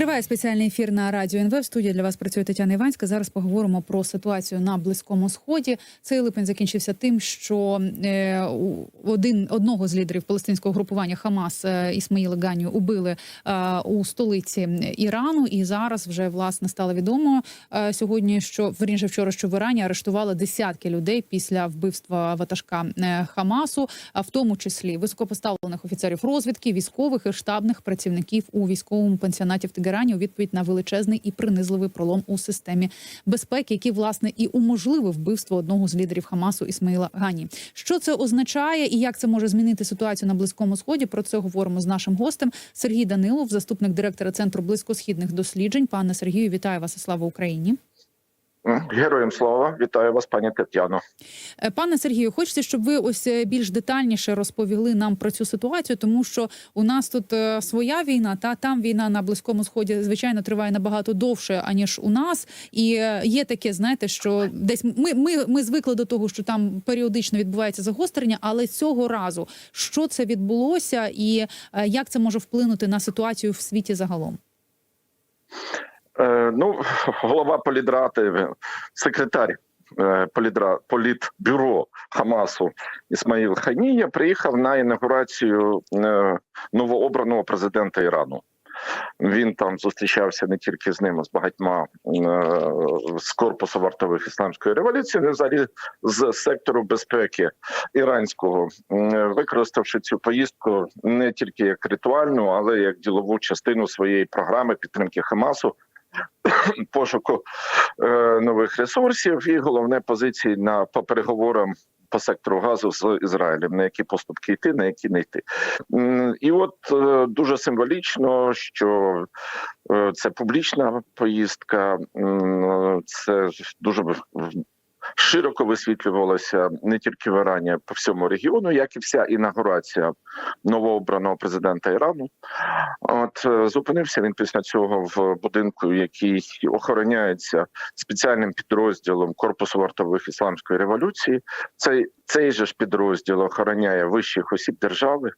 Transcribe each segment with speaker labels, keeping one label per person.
Speaker 1: Триває спеціальний ефір на радіо НВ. В студії для вас працює Тетяна Іванська. Зараз поговоримо про ситуацію на близькому сході. Цей липень закінчився тим, що е, один одного з лідерів палестинського групування Хамас е, Ісмаїла Ганю убили е, у столиці Ірану. І зараз вже власне стало відомо сьогодні, що верніше вчора, що в Ірані арештували десятки людей після вбивства ватажка Хамасу, в тому числі високопоставлених офіцерів розвідки, військових і штабних працівників у військовому пансіонаті в Тегерані у відповідь на величезний і принизливий пролом у системі безпеки, який власне і уможливив вбивство одного з лідерів Хамасу Ісмаїла Гані. Що це означає і як це може змінити ситуацію на близькому сході? Про це говоримо з нашим гостем Сергій Данилов, заступник директора центру близькосхідних досліджень. Пане Сергію, вітаю вас і слава Україні.
Speaker 2: Героям слава, вітаю вас, пані Тетяно.
Speaker 1: Е, Пане Сергію, хочеться, щоб ви ось е, більш детальніше розповіли нам про цю ситуацію, тому що у нас тут е, своя війна, та там війна на близькому сході, звичайно, триває набагато довше аніж у нас. І є таке, знаєте, що десь ми, ми, ми звикли до того, що там періодично відбувається загострення, але цього разу що це відбулося, і як це може вплинути на ситуацію в світі загалом?
Speaker 2: Е, ну, голова полідрати, секретар е, полідра, політбюро Хамасу Ісмаїл Ханія приїхав на інаугурацію е, новообраного президента Ірану. Він там зустрічався не тільки з ним, а з багатьма е, з корпусу вартових ісламської революції, але взагалі з сектору безпеки іранського, е, використавши цю поїздку не тільки як ритуальну, але як ділову частину своєї програми підтримки Хамасу. Пошуку е, нових ресурсів і головне позиції на по переговорам по сектору газу з Ізраїлем, на які поступки йти, на які не йти. І от е, дуже символічно, що е, це публічна поїздка, це дуже широко висвітлювалося не тільки в Ірані, по всьому регіону, як і вся інаугурація новообраного президента Ірану. От е, зупинився він після цього в будинку, який охороняється спеціальним підрозділом корпусу вартових ісламської революції. Цей цей же ж підрозділ охороняє вищих осіб держави,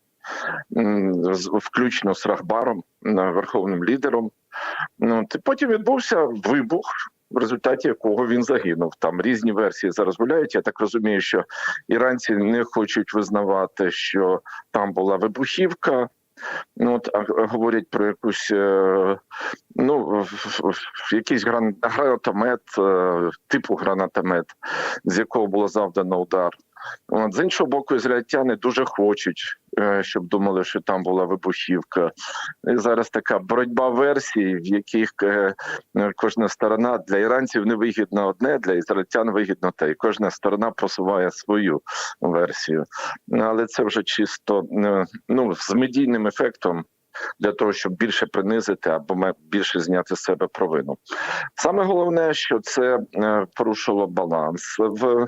Speaker 2: включно з Рахбаром, верховним лідером. Ну от, потім відбувся вибух. В результаті якого він загинув. Там різні версії зараз гуляють. Я так розумію, що іранці не хочуть визнавати, що там була вибухівка. Ну от а говорять про якусь е, ну якийсь гран, гранатомет, е, типу гранатомет, з якого було завдано удар. От, з іншого боку, ізраїльтяни дуже хочуть, е, щоб думали, що там була вибухівка. І зараз така боротьба версій, в яких е, кожна сторона для іранців не вигідно одне, для ізраїльтян вигідно те. І кожна сторона просуває свою версію. Але це вже чисто е, ну, з медійним ефектом. Для того щоб більше принизити або більше зняти з себе провину, саме головне, що це порушило баланс в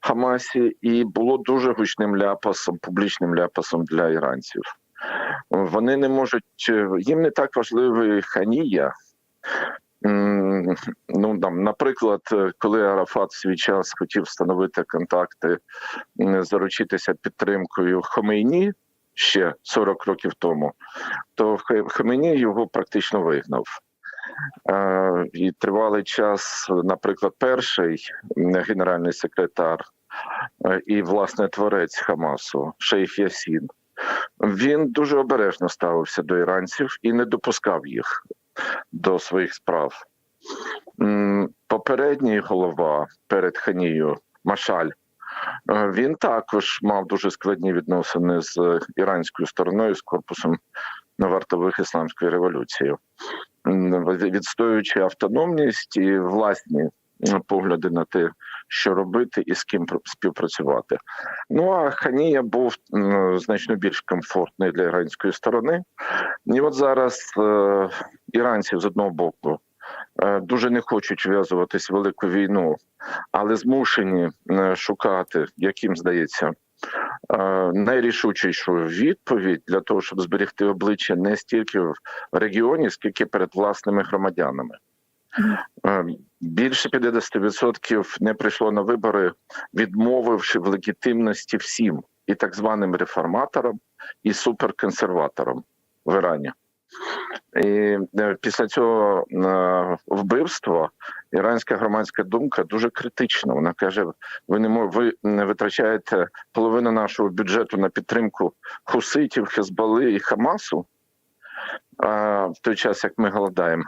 Speaker 2: Хамасі, і було дуже гучним ляпасом, публічним ляпасом для іранців. Вони не можуть е, їм не так важливий ханія. Ну там, наприклад, е, коли Арафат в свій час хотів встановити контакти, заручитися підтримкою Хомейні ще 40 років тому, то Хомейні його практично вигнав. Е, І тривалий час, наприклад, перший генеральний секретар е, і власне творець Хамасу, Шейх Ясін, він дуже обережно ставився до іранців і не допускав їх до своїх справ. Попередній голова перед Ханією Машаль. е, Він також мав дуже складні відносини з іранською стороною, з корпусом вартових ісламської революції, відстоюючи автономність і власні погляди на те, що робити і з ким співпрацювати. Ну а Ханія був значно більш комфортний для іранської сторони. І от зараз е, іранці з одного боку е, дуже не хочуть вв'язуватись в велику війну, але змушені шукати, яким здається. Е, Найрішучішу відповідь для того, щоб зберегти обличчя не стільки в регіоні, скільки перед власними громадянами. Е, Більше 50% не прийшло на вибори, відмовивши в легітимності всім і так званим реформаторам, і суперконсерваторам в Ірані. І е, після цього е, вбивства іранська громадська думка дуже критична. Вона каже: ви не ви не витрачаєте половину нашого бюджету на підтримку хуситів, Хезбали і Хамасу. В той час як ми голодаємо,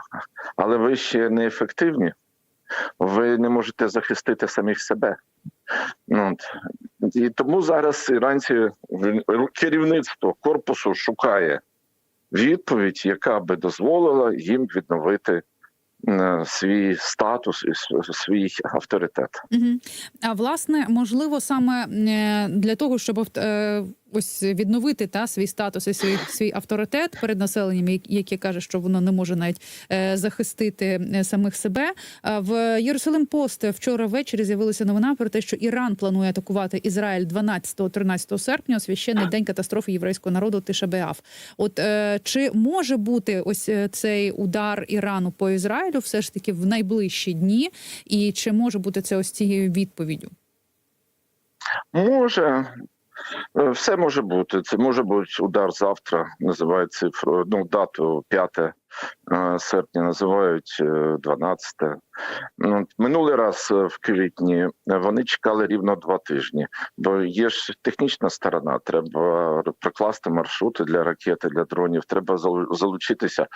Speaker 2: але ви ще не ефективні, ви не можете захистити самих себе. Ну, от. І тому зараз іранці керівництво корпусу шукає відповідь, яка би дозволила їм відновити свій статус і свій авторитет.
Speaker 1: Угу. А власне, можливо, саме е, для того, щоб е, ось відновити та свій статус і свій, свій авторитет перед населенням, яке каже, що воно не може навіть е, захистити е, самих себе. Е, В Єрусалим Пост вчора ввечері з'явилася новина про те, що Іран планує атакувати Ізраїль 12-13 серпня, священний день катастрофи єврейського народу Тишебеав. От чи може бути ось цей удар Ірану по Ізраїлю все ж таки в найближчі дні? І чи може бути це ось цією відповіддю?
Speaker 2: Може, все може бути. Це може бути удар завтра. Називають цифру, ну дату 5 е, серпня, називають е, 12. Ну, минулий раз е, в квітні е, вони чекали рівно два тижні, бо є ж технічна сторона. Треба прокласти маршрути для ракети, для дронів. Треба залучитися.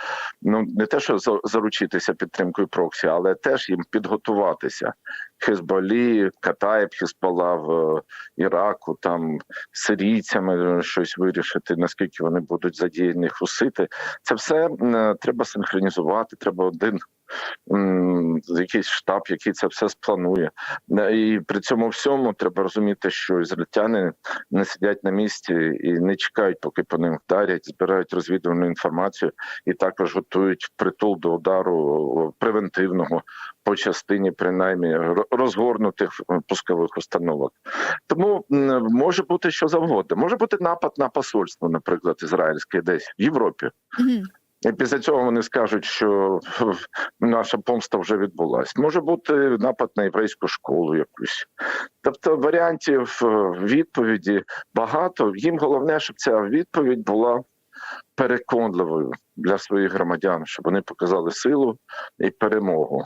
Speaker 2: Ну не те, що за- заручитися підтримкою проксі, але теж їм підготуватися. Хезболі, Катаєб, Хезбола в е, Іраку, там сирійцями е, щось вирішити, наскільки вони будуть задіяні хусити. Це все треба синхронізувати. Треба один якийсь штаб, який це все спланує. Е, І при цьому всьому треба розуміти, що ізраїльтяни не сидять на місці і не чекають, поки по ним вдарять, збирають розвідувальну інформацію і також готують притул до удару превентивного по частині, принаймні розгорнутих е, пускових установок. Тому може бути що завгодно. Може бути напад на посольство, наприклад, ізраїльське десь в Європі.
Speaker 1: Угу.
Speaker 2: І після цього вони скажуть, що наша помста вже відбулась. Може бути напад на єврейську школу якусь. Тобто варіантів е, відповіді багато. Їм головне, щоб ця відповідь була переконливою для своїх громадян, щоб вони показали силу і перемогу.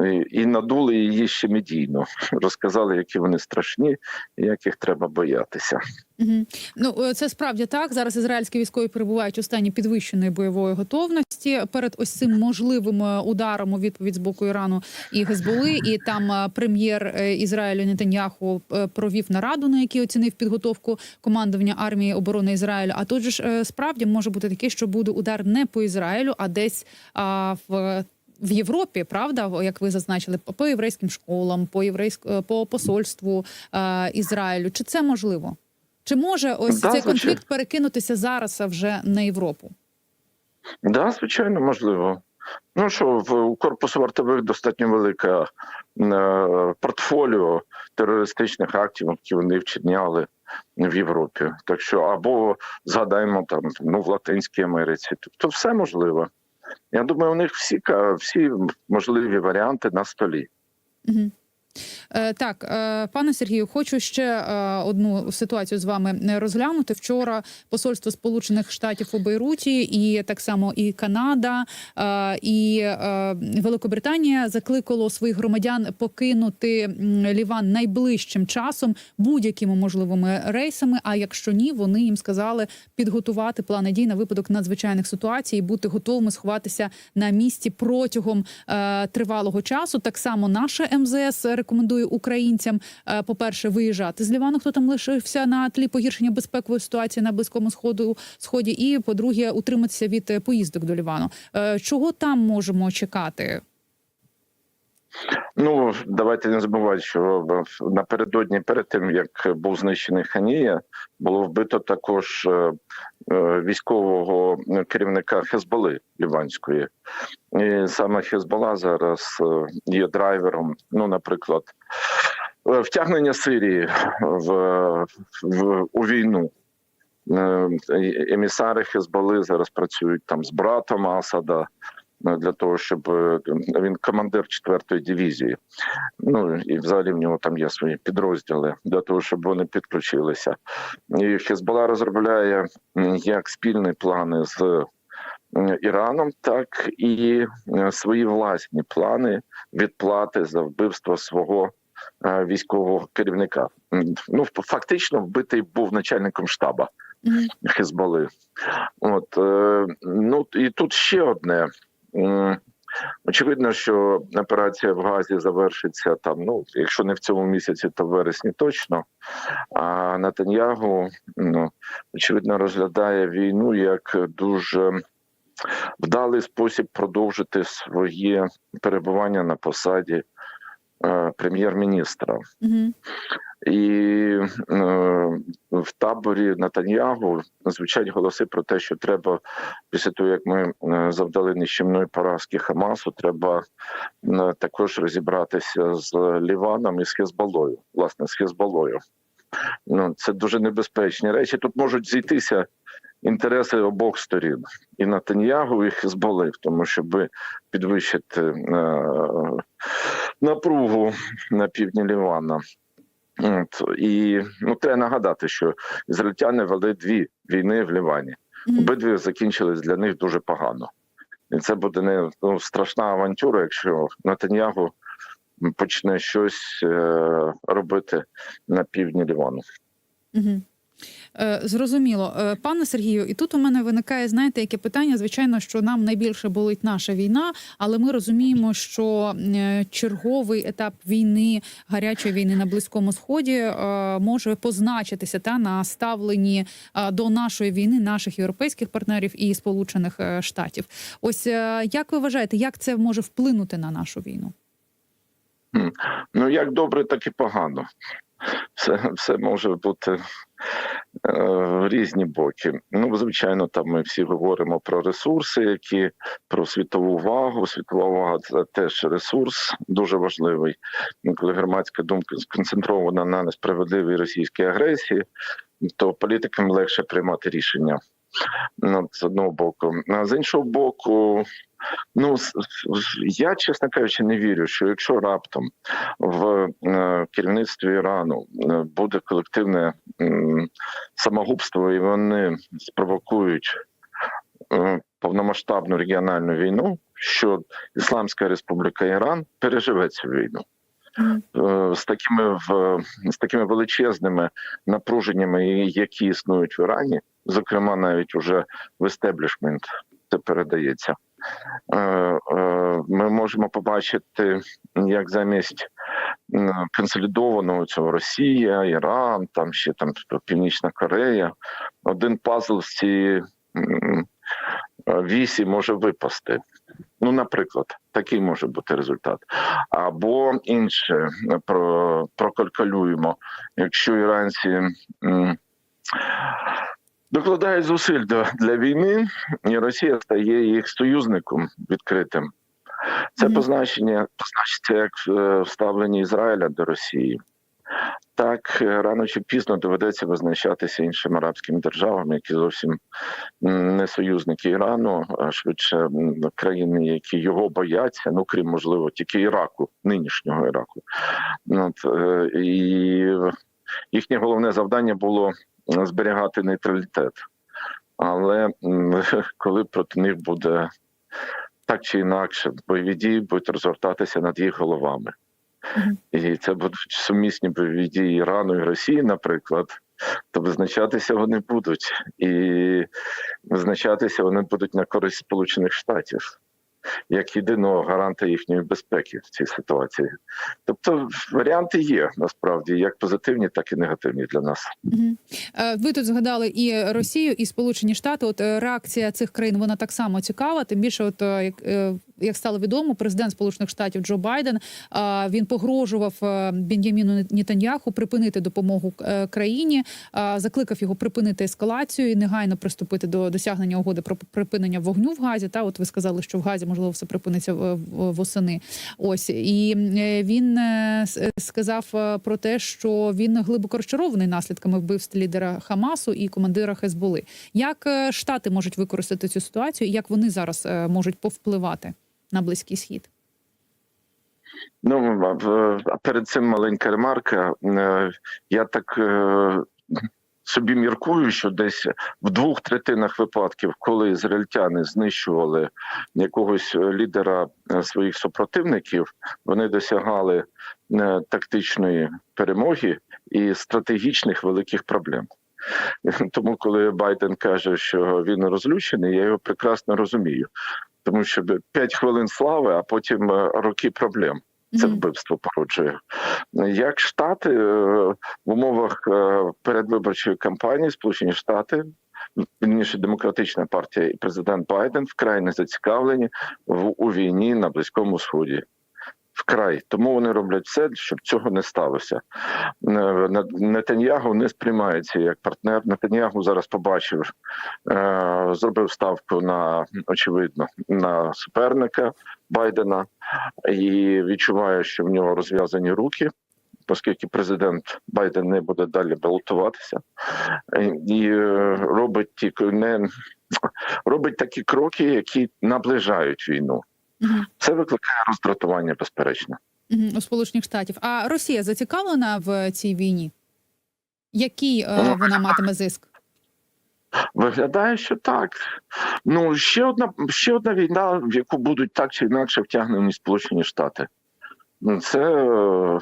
Speaker 2: І, і надули її ще медійно, розказали, які вони страшні і як їх треба боятися.
Speaker 1: Угу. Ну е, це справді так. Зараз ізраїльські військові перебувають у стані підвищеної бойової готовності перед ось цим можливим е, ударом у відповідь з боку Ірану і Гезболи. І там е, прем'єр е, Ізраїлю Нетаньяху е, провів нараду, на якій оцінив підготовку командування армії оборони Ізраїлю. А тут же ж е, справді може бути таке, що буде удар не по Ізраїлю, а десь а, в. В Європі, правда, як ви зазначили, по єврейським школам, по єврейськ... е, по посольству е, Ізраїлю. Чи це можливо? Чи може ось
Speaker 2: Да,
Speaker 1: цей
Speaker 2: звичайно.
Speaker 1: конфлікт перекинутися зараз вже на Європу?
Speaker 2: Да, звичайно, можливо. Ну що, в у корпусу вартових достатньо велика е, портфоліо терористичних актів, які вони вчиняли в Європі. Так що, або згадаємо там ну в Латинській Америці. Тобто, все можливо. Я думаю, у них всі всі можливі варіанти на столі.
Speaker 1: Угу. Е, так, е, пане Сергію, хочу ще е, одну ситуацію з вами розглянути. Вчора посольство Сполучених Штатів у Бейруті, і так само і Канада, і Великобританія закликало своїх громадян покинути Ліван найближчим часом будь-якими можливими рейсами. А якщо ні, вони їм сказали підготувати плани дій на випадок надзвичайних ситуацій, і бути готовими сховатися на місці протягом тривалого часу. Так само наше МЗС українцям, е, по-перше, виїжджати з Лівану, хто там лишився на тлі погіршення безпекової ситуації на близькому сходу сході, і по-друге, утриматися від е, поїздок до Лівану. Е, чого там можемо чекати?
Speaker 2: Ну давайте не забувати, що напередодні, перед тим як був знищений Ханія, було вбито також військового керівника Хезболи Ліванської. І саме Хезбола зараз е, є драйвером. Ну, наприклад, е, втягнення Сирії в, в у війну. Е, Емісари Хезболи зараз працюють там з братом Асада е, для того, щоб е, він командир 4-ї дивізії. Ну і взагалі в нього там є свої підрозділи для того, щоб вони підключилися. І Хезбола розробляє як спільні плани з Іраном, так і е, свої власні плани відплати за вбивство свого е, військового керівника. Ну фактично, вбитий був начальником штаба. Хезболи. От е, ну і тут ще одне. Очевидно, що операція в Газі завершиться там. Ну, якщо не в цьому місяці, то в вересні точно. А Натаньягу, ну очевидно, розглядає війну як дуже вдалий спосіб продовжити своє перебування на посаді прем'єр-міністра.
Speaker 1: Мгм.
Speaker 2: І е, в таборі Натаньягу звучать голоси про те, що треба після того, як ми е, завдали нищівної поразки Хамасу, треба е, також розібратися з Ліваном і з Хезболою. Власне, з Хезболою. Ну, це дуже небезпечні речі. Тут можуть зійтися інтереси обох сторін і Натаньягу, і Хезболи, в тому, щоб підвищити е, напругу на півдні Лівана. От, і ну, треба нагадати, що ізраїльтяни вели дві війни в Лівані. Обидві закінчились для них дуже погано. І це буде не ну, страшна авантюра, якщо Натаньягу почне щось е, робити на півдні Лівану.
Speaker 1: Мгм. Е, Зрозуміло, Е, пане Сергію, і тут у мене виникає, знаєте, яке питання. Звичайно, що нам найбільше болить наша війна, але ми розуміємо, що е, черговий етап війни, гарячої війни на близькому сході може позначитися та на ставленні до нашої війни наших європейських партнерів і Сполучених Штатів. Ось як ви вважаєте, як це може вплинути на нашу війну?
Speaker 2: Ну як добре, так і погано. Все, все може бути в різні боки. Ну, звичайно, там ми всі говоримо про ресурси, які про світову увагу. Світова увага це теж ресурс дуже важливий. Коли громадська думка сконцентрована на несправедливій російській агресії, то політикам легше приймати рішення. Ну, з одного боку. А з іншого боку, ну я, чесно кажучи, не вірю, що якщо раптом в е, керівництві Ірану е, буде колективне самогубство, і вони спровокують е, повномасштабну регіональну війну, що Ісламська Республіка Іран переживе цю війну. З такими в з такими величезними напруженнями, які існують в Ірані, зокрема навіть уже в естеблішмент це передається. Е, е, Ми можемо побачити, як замість консолідованого цього Росія, Іран, там ще там Північна Корея, один пазл з цієї е, вісі може випасти. Ну, наприклад, такий може бути результат. Або інше е, про, прокалькулюємо, якщо іранці докладають зусиль для війни, і Росія стає їх союзником відкритим. Це позначення позначиться як е, вставлення Ізраїля до Росії. Так е, рано чи пізно доведеться визначатися іншим арабським державам, які зовсім не союзники Ірану, а швидше країни, які його бояться, ну крім можливо, тільки Іраку, нинішнього Іраку. От, е, і їхнє головне завдання було зберігати нейтралітет. Але коли проти них буде так чи інакше, бойові дії будуть розгортатися над їх головами. І це будуть сумісні бойові дії Ірану і Росії, наприклад, то визначатися вони будуть. І визначатися вони будуть на користь Сполучених Штатів як єдиного гаранта їхньої безпеки в цій ситуації. Тобто варіанти є насправді як позитивні, так і негативні для нас.
Speaker 1: Е, Ви тут згадали і Росію, і Сполучені Штати. От е, реакція цих країн вона так само цікава. Тим більше, от е, як, е, стало відомо, президент Сполучених Штатів Джо Байден е, він погрожував е, Бен'яміну Нетаньяху припинити допомогу е, країні, е, закликав його припинити ескалацію і негайно приступити до досягнення угоди про припинення вогню в Газі. Та от ви сказали, що в Газі можливо все припиниться в- восени. Ось і е, він е, е, сказав е, про те, що він глибоко розчарований наслідками вбивств лідера Хамасу і командира Хезболи. Як е, штати можуть використати цю ситуацію, як вони зараз е, можуть повпливати на близький схід?
Speaker 2: Ну перед цим маленька ремарка. Е, Я так е, собі міркую, що десь в двох третинах випадків, коли ізраїльтяни знищували якогось лідера е, своїх супротивників, вони досягали тактичної перемоги і стратегічних великих проблем. Тому, коли Байден каже, що він розлючений, я його прекрасно розумію. Тому що 5 хвилин слави, а потім е, роки проблем. Це вбивство породжує. Як Штати е, в умовах е, передвиборчої кампанії, Сполучені Штати, вірніше демократична партія і президент Байден вкрай не зацікавлені в у війні на Близькому Сході. Вкрай тому вони роблять все, щоб цього не сталося. Е, Нетаньягу не сприймається як партнер. Нетаньягу зараз побачив, е, зробив ставку на очевидно на суперника Байдена і відчуває, що в нього розв'язані руки. Оскільки президент Байден не буде далі балотуватися, Е, і робить ті не робить такі кроки, які наближають війну.
Speaker 1: Мгм.
Speaker 2: Це викликає роздратування, безперечно.
Speaker 1: Угу. у Сполучених Штатів. А Росія зацікавлена в цій війні? Який е,
Speaker 2: Ну,
Speaker 1: вона матиме зиск?
Speaker 2: Виглядає, що так. Ну ще одна ще одна війна, в яку будуть так чи інакше втягнені Сполучені Штати. Ну, Це е,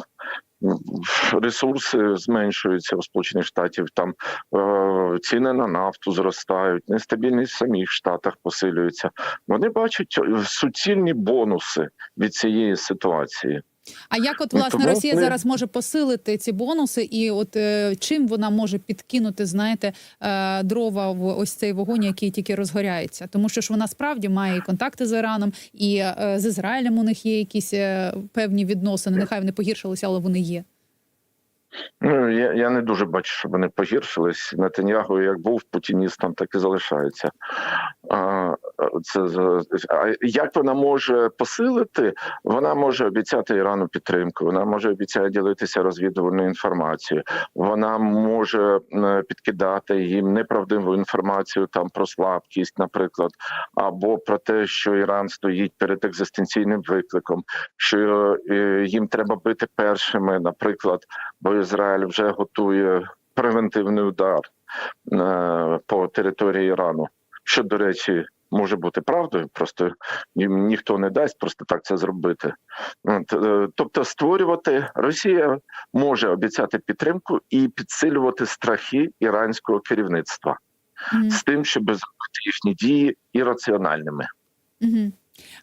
Speaker 2: ресурси зменшуються у Сполучених Штатів. Там е, ціни на нафту зростають, нестабільність в самих штатах посилюється. Вони бачать суцільні бонуси від цієї ситуації.
Speaker 1: А як от власне
Speaker 2: тому
Speaker 1: Росія
Speaker 2: ми-
Speaker 1: зараз може посилити ці бонуси, і от е, чим вона може підкинути, знаєте, е, дрова в ось цей вогонь, який тільки розгоряється? Тому що ж вона справді має і контакти з Іраном, і е, з Ізраїлем у них є якісь е, певні відносини. Нехай вони погіршилися, але вони є.
Speaker 2: Ну я, я не дуже бачу, що вони погіршились. Нетаньягу як був путіністом, так і залишається. А, це а як вона може посилити? Вона може обіцяти Ірану підтримку. Вона може обіцяти ділитися розвідувальною інформацією. Вона може підкидати їм неправдиву інформацію там про слабкість, наприклад, або про те, що Іран стоїть перед екзистенційним викликом, що е, їм треба бити першими, наприклад бо Ізраїль вже готує превентивний удар е, по території Ірану, що, до речі, може бути правдою, просто їм ніхто не дасть просто так це зробити. Е, Тобто, створювати Росія може обіцяти підтримку і підсилювати страхи іранського керівництва
Speaker 1: Мгм.
Speaker 2: з тим, щоб зробити їхні дії ірраціональними.
Speaker 1: Угу.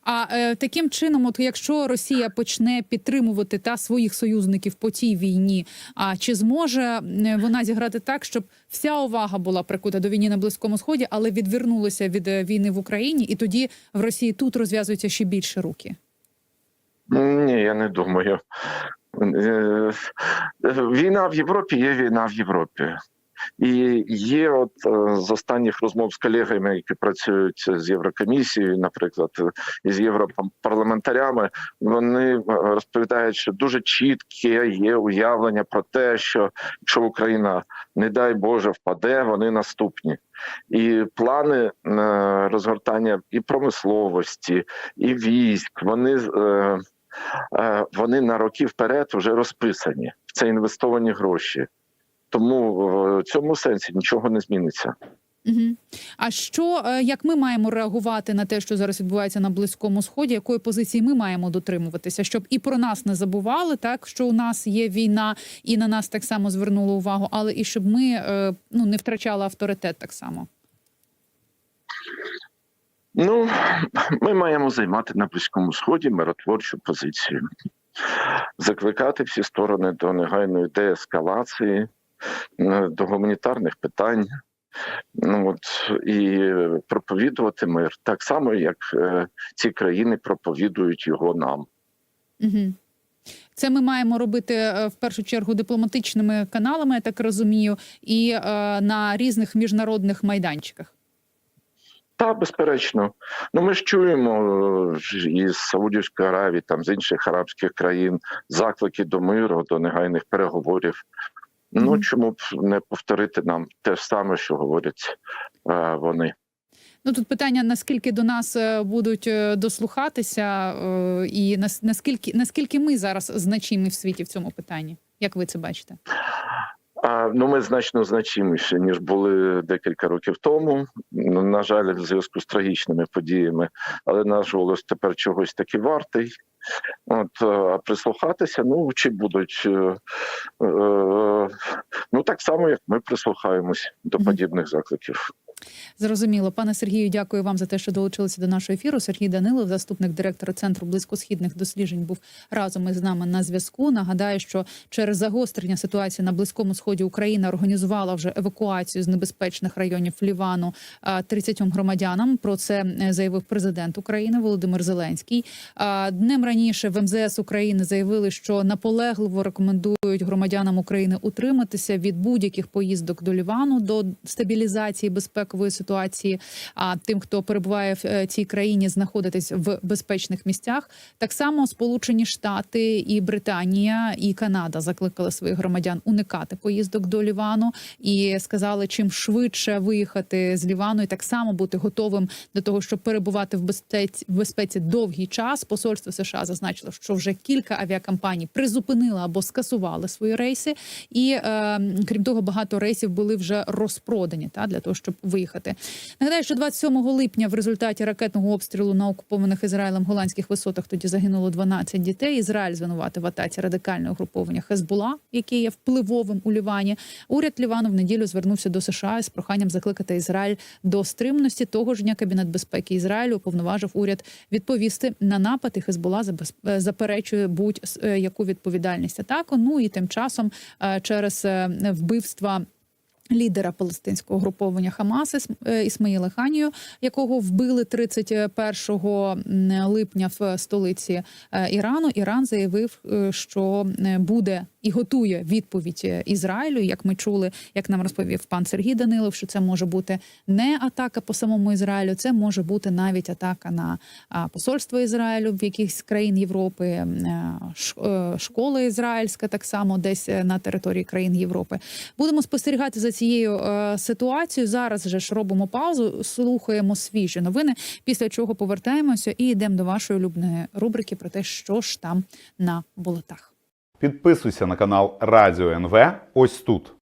Speaker 1: А е, таким чином, от якщо Росія почне підтримувати та своїх союзників по цій війні, а чи зможе вона зіграти так, щоб вся увага була прикута до війни на близькому сході, але відвернулася від е, війни в Україні, і тоді в Росії тут розв'язуються ще більше руки?
Speaker 2: Ні, я не думаю. Е, Війна в Європі є війна в Європі. І є от е, з останніх розмов з колегами, які працюють з Єврокомісією, наприклад, і з європарламентарями, вони е, розповідають, що дуже чітке є уявлення про те, що якщо Україна, не дай Боже, впаде, вони наступні. І плани е, розгортання і промисловості, і військ, вони вони на роки вперед вже розписані. Це інвестовані гроші. Тому в цьому сенсі нічого не зміниться.
Speaker 1: Угу. А що е, як ми маємо реагувати на те, що зараз відбувається на близькому сході? Якої позиції ми маємо дотримуватися, щоб і про нас не забували, так що у нас є війна, і на нас так само звернули увагу, але і щоб ми е, ну не втрачали авторитет так само.
Speaker 2: Ну, ми маємо займати на близькому сході миротворчу позицію, закликати всі сторони до негайної деескалації, е, до гуманітарних питань. Ну от і проповідувати мир так само, як е, ці країни проповідують його нам.
Speaker 1: Угу. Це ми маємо робити е, в першу чергу дипломатичними каналами, я так розумію, і е, на різних міжнародних майданчиках.
Speaker 2: Та безперечно, ну ми ж чуємо е, із Саудівської Аравії, там з інших арабських країн заклики до миру, до негайних переговорів. Ну чому б не повторити нам те саме, що говорять е, вони?
Speaker 1: Ну тут питання: наскільки до нас е, будуть е, дослухатися, е, і наскільки наскільки ми зараз значимі в світі в цьому питанні? Як ви це бачите?
Speaker 2: А, ну, ми значно значиміші, ніж були декілька років тому. Ну, На жаль, в зв'язку з трагічними подіями, але наш голос тепер чогось таки вартий. От, е, а прислухатися, ну чи будуть е, е, ну так само, як ми прислухаємось до подібних закликів.
Speaker 1: Зрозуміло, пане Сергію, дякую вам за те, що долучилися до нашого ефіру. Сергій Данилов, заступник директора центру близькосхідних досліджень, був разом із нами на зв'язку. Нагадаю, що через загострення ситуації на близькому сході Україна організувала вже евакуацію з небезпечних районів Лівану а, 30 громадянам. Про це е, заявив президент України Володимир Зеленський. Днем раніше в МЗС України заявили, що наполегливо рекомендують громадянам України утриматися від будь-яких поїздок до Лівану до стабілізації безпекової ситуації. А тим, хто перебуває в е, цій країні, знаходитись в безпечних місцях. Так само Сполучені Штати і Британія і Канада закликали своїх громадян уникати поїздок до Лівану і сказали, чим швидше виїхати з Лівану, і так само бути готовим до того, щоб перебувати в безпеці в безпеці довгий час. Посольство США зазначило, що вже кілька авіакомпаній призупинили або скасували свої рейси, і е, крім того, багато рейсів були вже розпродані та для того, щоб виїхати. Нагадаю, що 27 липня в результаті ракетного обстрілу на окупованих Ізраїлем голландських висотах тоді загинуло 12 дітей. Ізраїль звинуватив в атаці радикального угруповання Хезбула, яке є впливовим у Лівані. Уряд Лівану в неділю звернувся до США з проханням закликати Ізраїль до стримності. Того ж дня Кабінет безпеки Ізраїлю уповноважив уряд відповісти на напад. І Хезбула е, заперечує будь-яку відповідальність атаку. Ну і тим часом е, через е, вбивства. Лідера палестинського груповання Хамас е, Ісмаїла Ханію, якого вбили 31 м, липня в столиці е, Ірану. Іран заявив, е, що буде і готує відповідь Ізраїлю. Як ми чули, як нам розповів пан Сергій Данилов, що це може бути не атака по самому Ізраїлю, це може бути навіть атака на посольство Ізраїлю в якихось країн Європи, школа ізраїльська, так само десь на території країн Європи. Будемо спостерігати за цією е, ситуацією. Зараз вже ж робимо паузу, слухаємо свіжі новини. Після чого повертаємося і йдемо до вашої улюбленої рубрики про те, що ж там на болотах.
Speaker 3: Підписуйся на канал Радіо НВ ось тут.